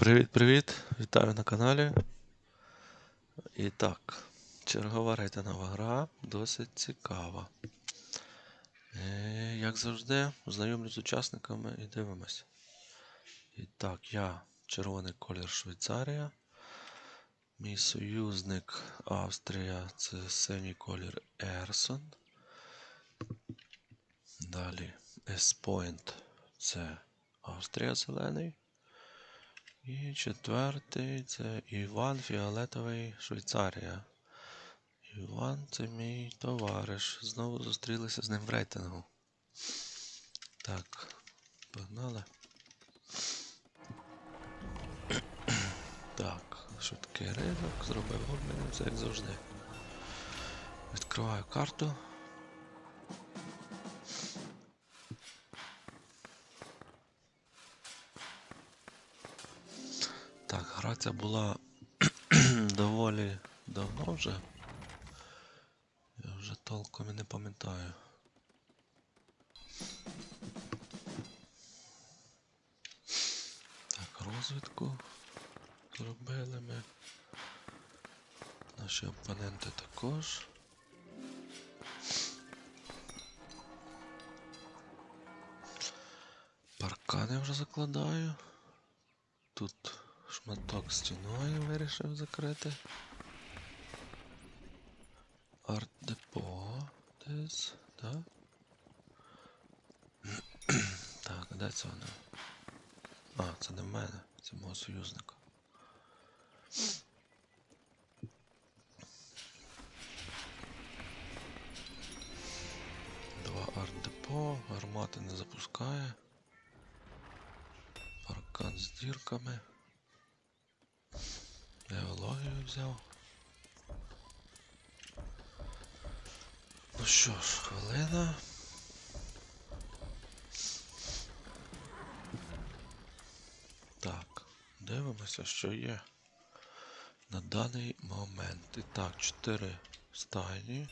Привіт-привіт! Вітаю на каналі. І так, чергова рейтингова гра досить цікава. Е, Як завжди, знайомлюсь з учасниками і дивимось. І так, я червоний колір Швейцарія. Мій союзник Австрія це синій колір Ерсон. Далі S-Point це Австрія зелений. І четвертий це Іван Фіолетовий Швейцарія. Іван це мій товариш. Знову зустрілися з ним в рейтингу. Так, погнали. Так, швидкий ринок, зробив обмін, все як завжди. Відкриваю карту. Так, була доволі давно вже. Я вже толком і не пам'ятаю. Так, розвідку зробили ми. Наші опоненти також. Паркани вже закладаю. Шматок стіною вирішив закрити. Арт-депо десь, так? так, де це воно? А, це не в мене, це мого союзника. Два арт-депо, гармати не запускає. Паркан з дірками. Взяв. Ну що ж, хвилина. Так, дивимося, що є на даний момент. І так, 4 стайні.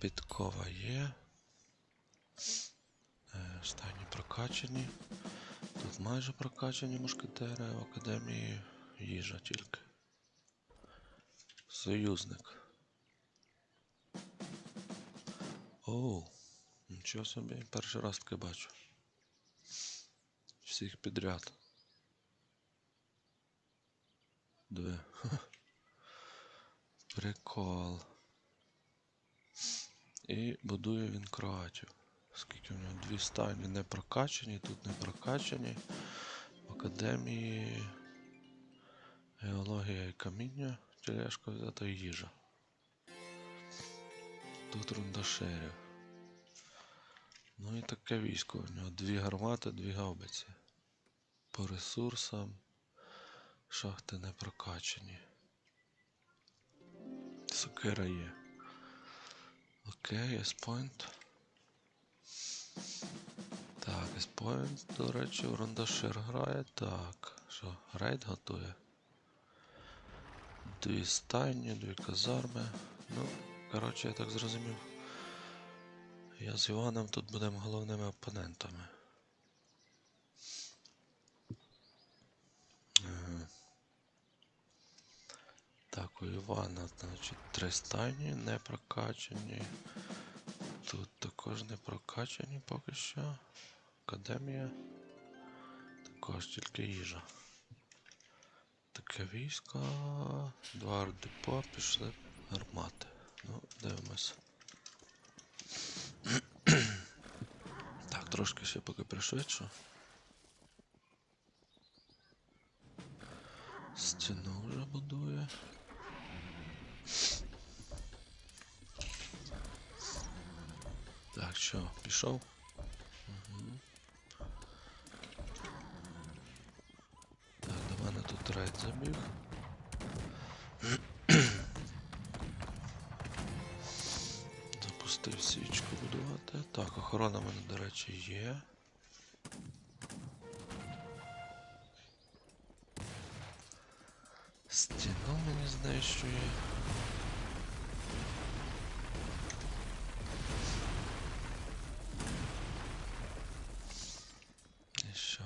Підкова є. Е, Стайні прокачані. Тут майже прокачані мушкетери в академії їжа тільки. Союзник. Оу, нічого собі, перший раз таке бачу. Всіх підряд. Диви. Прикол. І будує він Кроатію. Скільки в нього дві стайні не прокачані, тут не прокачані. В академії геологія і каміння, тележка взята їжа. Тут рундашерів. Ну і таке військо. У нього дві гармати, дві гаубиці. По ресурсам шахти не прокачані. Сокира є. Окей, еспойнт. Так, еспойнт, до речі, рундашир грає. Так, що, рейд готує. Дві стайні, дві казарми. Ну, коротше, я так зрозумів. Я з Іваном тут будемо головними опонентами. Так, у Івана, значить, три стайні не прокачані. Тут також не прокачані поки що. Академія. Також тільки їжа. Таке військо. Два ардепо, пішли гармати. Ну, дивимось. так, трошки ще поки пришвидшу. Стіну вже будує. Так, що, пішов? В мене, до речі, є. Стіну мені знищує. І що?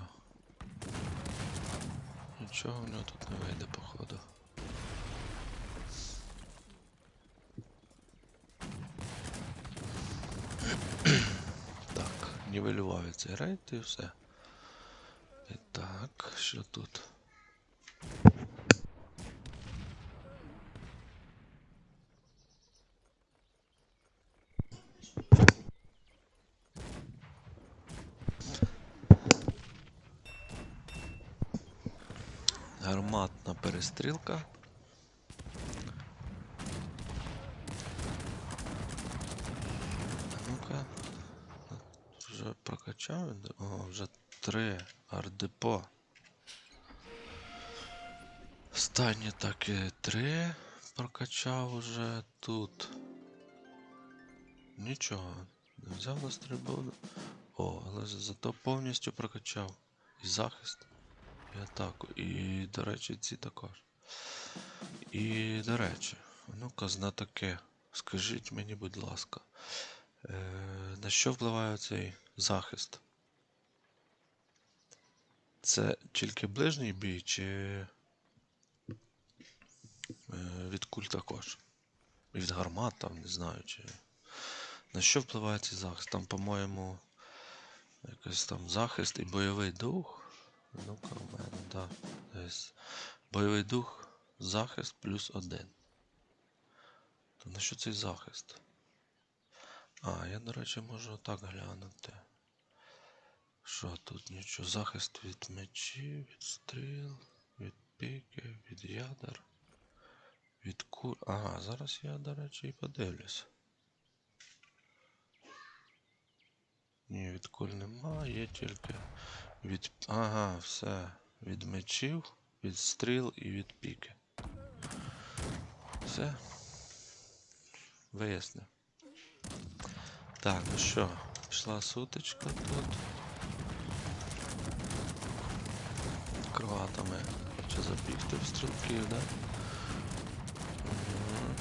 Нічого в нього тут не вийде, походу. Так, нівелював цей рейд і все. І так, що тут? Гарматна перестрілка. А ну-ка. Вже прокачав? О, вже три ардепо. Останні таки три прокачав уже тут. Нічого. Не взяв на стрільбу. О, але зато повністю прокачав. І захист, і атаку. І, до речі, ці також. І, до речі, ну-ка, знатоки. Скажіть мені, будь ласка, на що впливає цей захист? Це тільки ближній бій, чи е, від куль також? Від гармат, там, не знаю, чи. На що впливає цей захист? Там, по-моєму, якийсь там захист і бойовий дух. Ну-ка, в мене, да. Бойовий дух, захист плюс один. То на що цей захист? А, я, до речі, можу так глянути. Що тут нічого? Захист від мечів, від стріл, від піки, від ядер, від куль. Ага, зараз я, до речі, і подивлюсь. Ні, від куль нема, є тільки від. Ага, все. Від мечів, від стріл і від піки. Все. Вияснив. Так, ну що, пішла сутичка тут. Кроватами хоче забігти в стрілків, да? Мгм.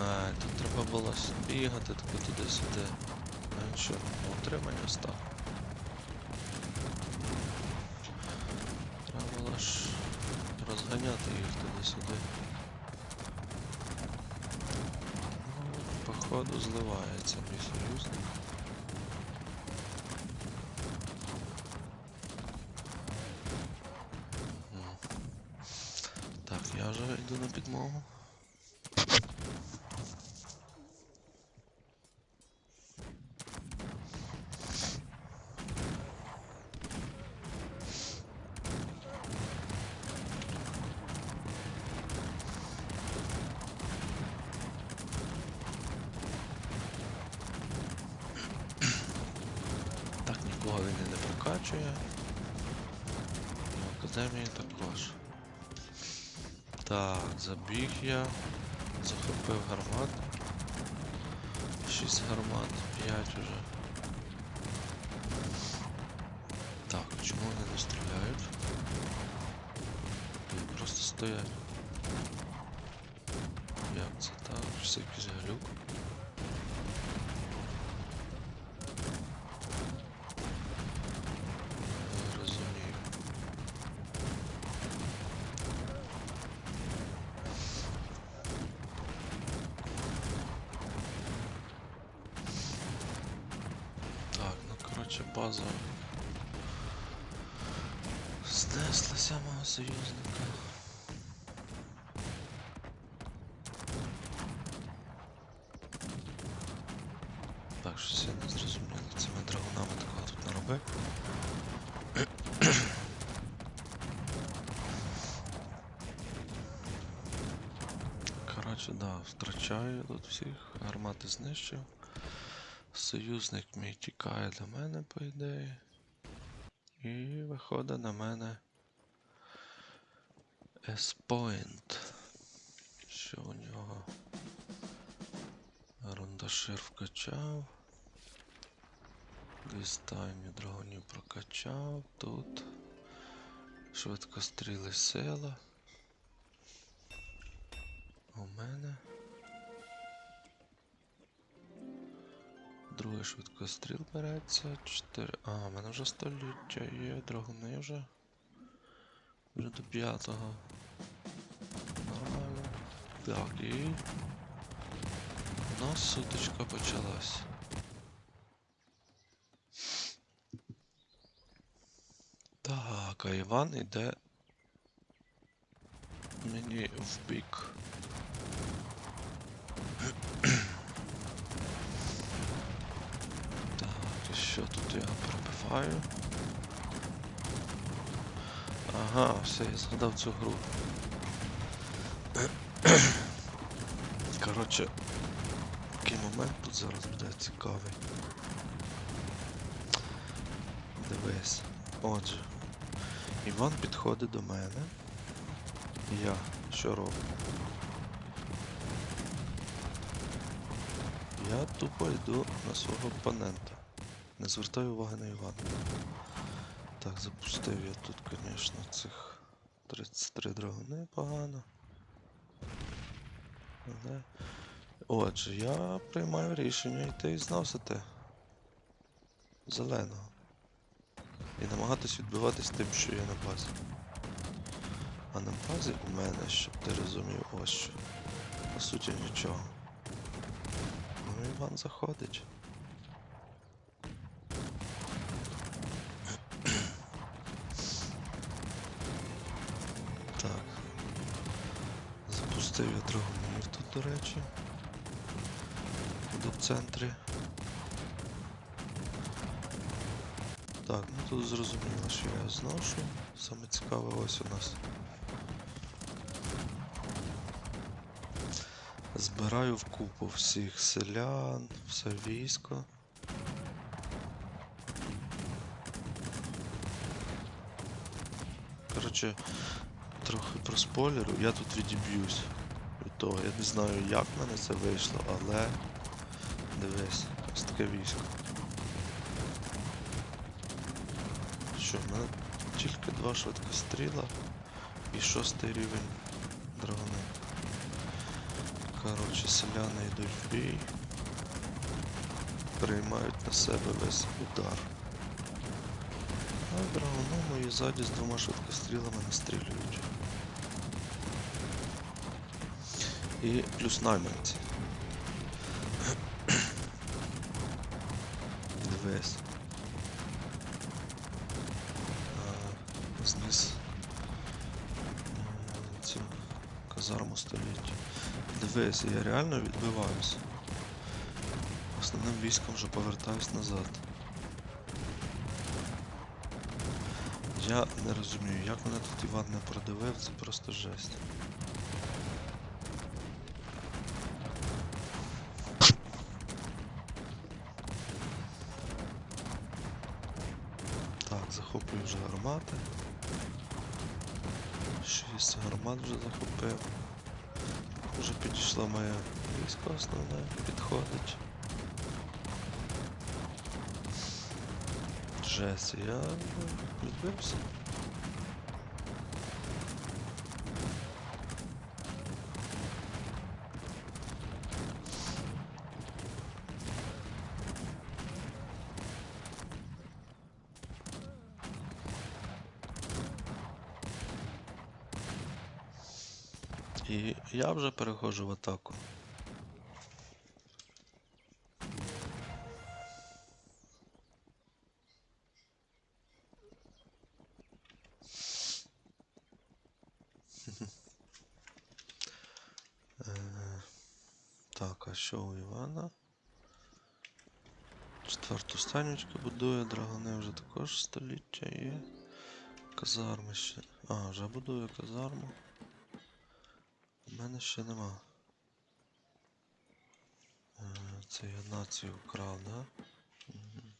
А, тут треба було бігати тако туди-сюди. А що, утримання став. Треба було ж розганяти їх туди-сюди. Походу зливається мій союзник. Так, я вже йду на підмогу. Так нікого він і не прокачує. Академії також. Так, забіг я. Захопив гармат. 6 гармат, 5 уже. Так, чому вони не стріляють? Вони просто стоять. Як це так? Чи це якийсь глюк? Не розумію. Так, ну база знеслася мого союзника. Так, щось я не зрозумів, цими драгунами такого тут не роби. Коротше, да, втрачаю тут всіх, гармати знищив. Союзник мій тікає до мене, по ідеї. І виходить на мене S-Point. Що у нього? Рундашир вкачав. Дістанню драгонів прокачав. Тут. Швидкостріли села. У мене. Другий швидкостріл береться. 4. А, в мене вже століття є, драгуни вже. Вже до п'ятого. Нормально. Так, і. У нас сутичка почалась. Так, а Іван іде мені в бік. Так, і що тут я пробиваю? Ага, все, я згадав цю гру. Коротше, такий момент тут зараз буде цікавий. Дивись. Отже, Іван підходить до мене. Я що роблю? Я тупо йду на свого опонента. Звертаю уваги на Івана. Так, запустив я тут, звісно, цих 33 драгуни погано. Але... Отже, я приймаю рішення йти і зносити зеленого. І намагатись відбиватись тим, що є на базі. А на базі у мене, щоб ти розумів, ось що. По суті нічого. Ну Іван заходить. Речі. До в центрі. Так, ну тут зрозуміло, що я зношу. Саме цікаве ось у нас. Збираю в купу всіх селян, все військо. Коротше, трохи про спойлеру, я тут відіб'юсь від того. Я не знаю, як в мене це вийшло, але дивись, ось таке військо. Що, в мене тільки два швидкостріла і шостий рівень драгони. Коротше, селяни йдуть в бій. Приймають на себе весь удар. А драгуни мої ззаді з двома швидкострілами настрілюють. І плюс найманці. А, Зніс цю казарму століття. Дивись, я реально відбиваюся. Основним військом вже повертаюсь назад. Я не розумію, як мене тут Іван не продивив, це просто жесть. Так, захоплюю вже гармати. Шість гармат вже захопив. Вже підійшла моя військо основне, підходить. Жесть, я відбився. І я вже переходжу в атаку. Е, Так, а що у Івана? Четверту станючку будує, драгони вже також століття є. Казарми ще. А, вже будує казарму. У мене ще нема. Е, Це я націю вкрав, да? Мгм.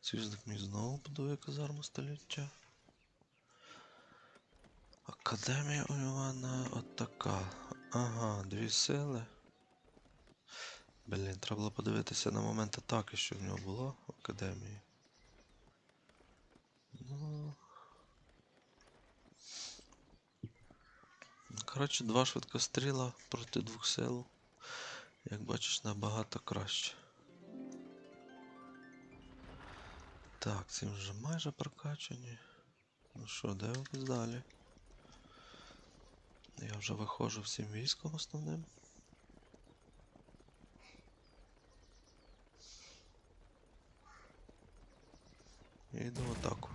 Союзник мій знову будує казарму століття. Академія у Івана от така. Ага, дві сили. Блін, треба було подивитися на момент атаки, що в нього було в академії. Коротше, два швидкостріла проти двох сил. Як бачиш, набагато краще. Так, ці вже майже прокачані. Ну що, дивимось далі. Я вже виходжу всім військом основним. І йду в атаку.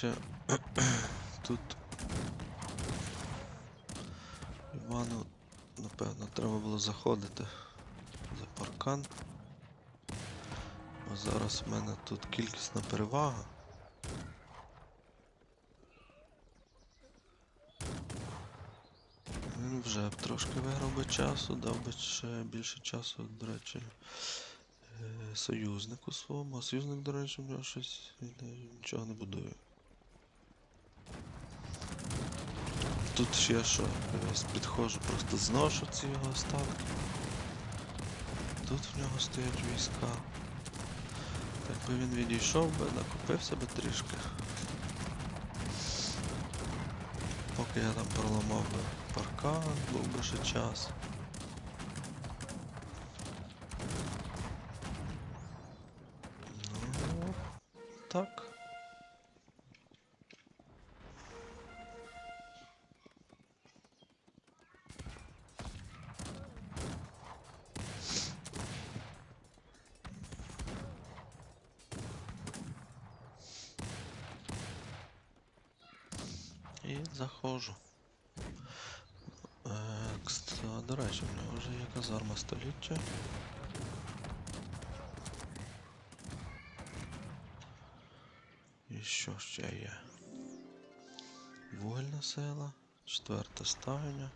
Коротше, тут Івану, напевно, треба було заходити за паркан. Бо зараз в мене тут кількісна перевага. Він вже трошки виграв би часу, дав би ще більше часу, до речі, е, союзнику своєму. А союзник, до речі, в нього щось нічого не будує. Тут ще що, дивись, підходжу, просто зношу ці його остатки. Тут в нього стоять війська. Якби він відійшов би, накупив себе трішки. Поки я там проламав би паркан, був би ще час. Заходжу. Е, до речі, в нього вже є казарма століття. І що ще є? Вугільна сила, четверта стайня.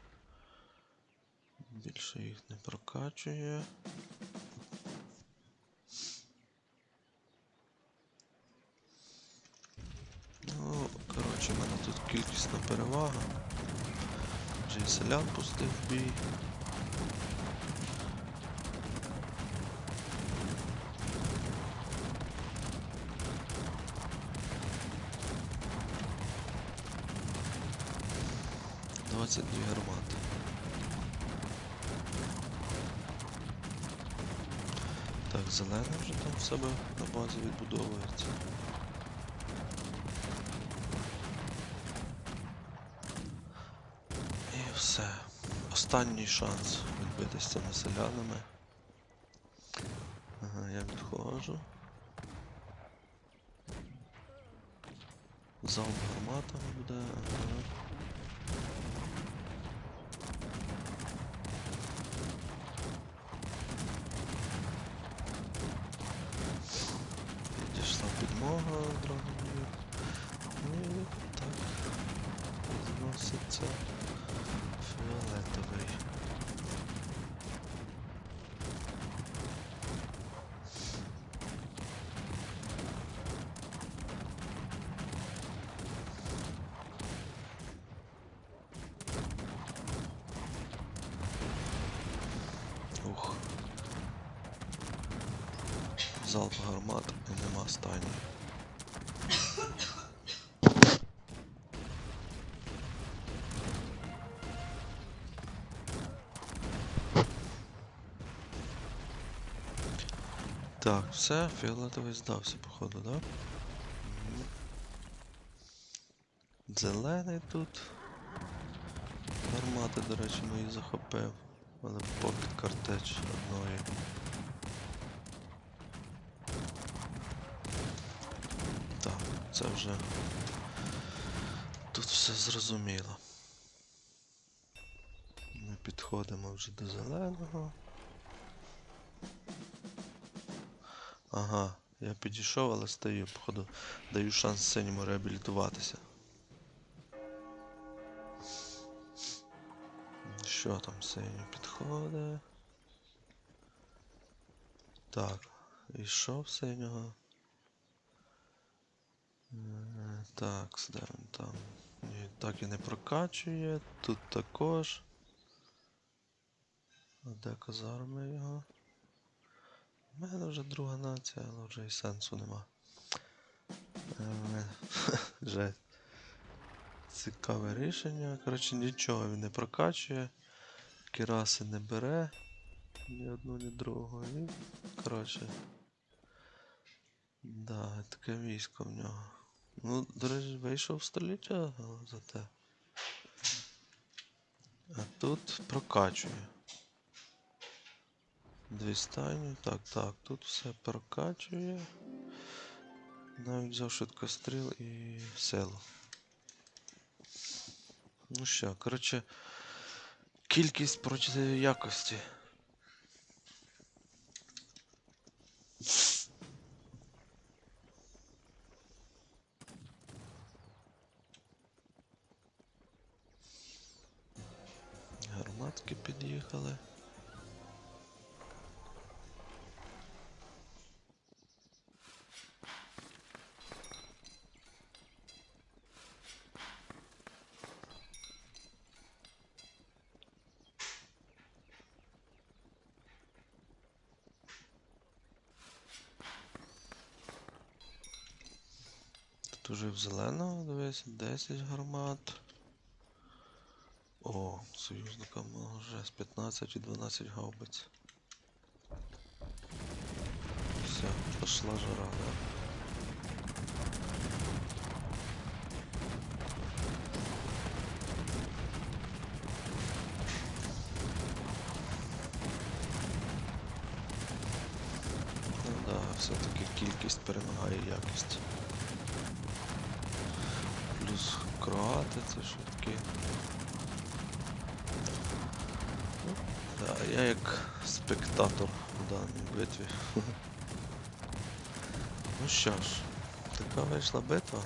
Більше їх не прокачує. Ну, коротше, в мене тут кількісна перевага. Вже і селян пустив бій. Двадцять дві гармати. Так, зелений вже там в себе на базі відбудовується. І все. Останній шанс відбитися цими селянами. Ага, я відходжу. Залп гарматами буде. Ага. Підійшла підмога одразу мені. Ну і так. Зноситься фіолетовий. Ух. Залп гармат і нема стані. Так, все, фіолетовий здався, походу? Мгм. Зелений тут. Гармати, до речі, мої захопив. Але поки картеч одної. Так, це вже. Тут все зрозуміло. Ми підходимо вже до зеленого. Ага, я підійшов, але стою, походу, даю шанс синьому реабілітуватися. Що там синій підходить? Так, і що в синього? Так, де там? Ні, так і не прокачує. Тут також. А де казарми його? У мене вже друга нація, але вже і сенсу нема. Е, Жесть. Цікаве рішення. Коротше, нічого він не прокачує. Кіраси не бере. Ні одну, ні другу. І, коротше. Да, таке військо в нього. Ну, до речі, вийшов століття за те. А тут прокачує. Дві стайні. Так, так, тут все прокачує. Навіть взяв швидкостріл і село. Ну що, коротше, кількість проти якості. Гарматки під'їхали. Тут уже в зеленого, дивись, 10 гармат. О, союзникам вже з 15 і 12 гаубиць. Все, пошла жара? Ну да, все-таки кількість перемагає якість. Плюс кроати це швидкі. Ну, Да, я як спектатор у даній битві. Ну що ж, така вийшла битва.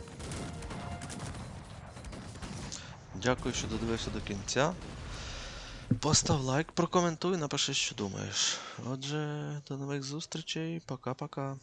Дякую, що додивився до кінця. Постав лайк, прокоментуй, напиши, що думаєш. Отже, до нових зустрічей. Пока-пока.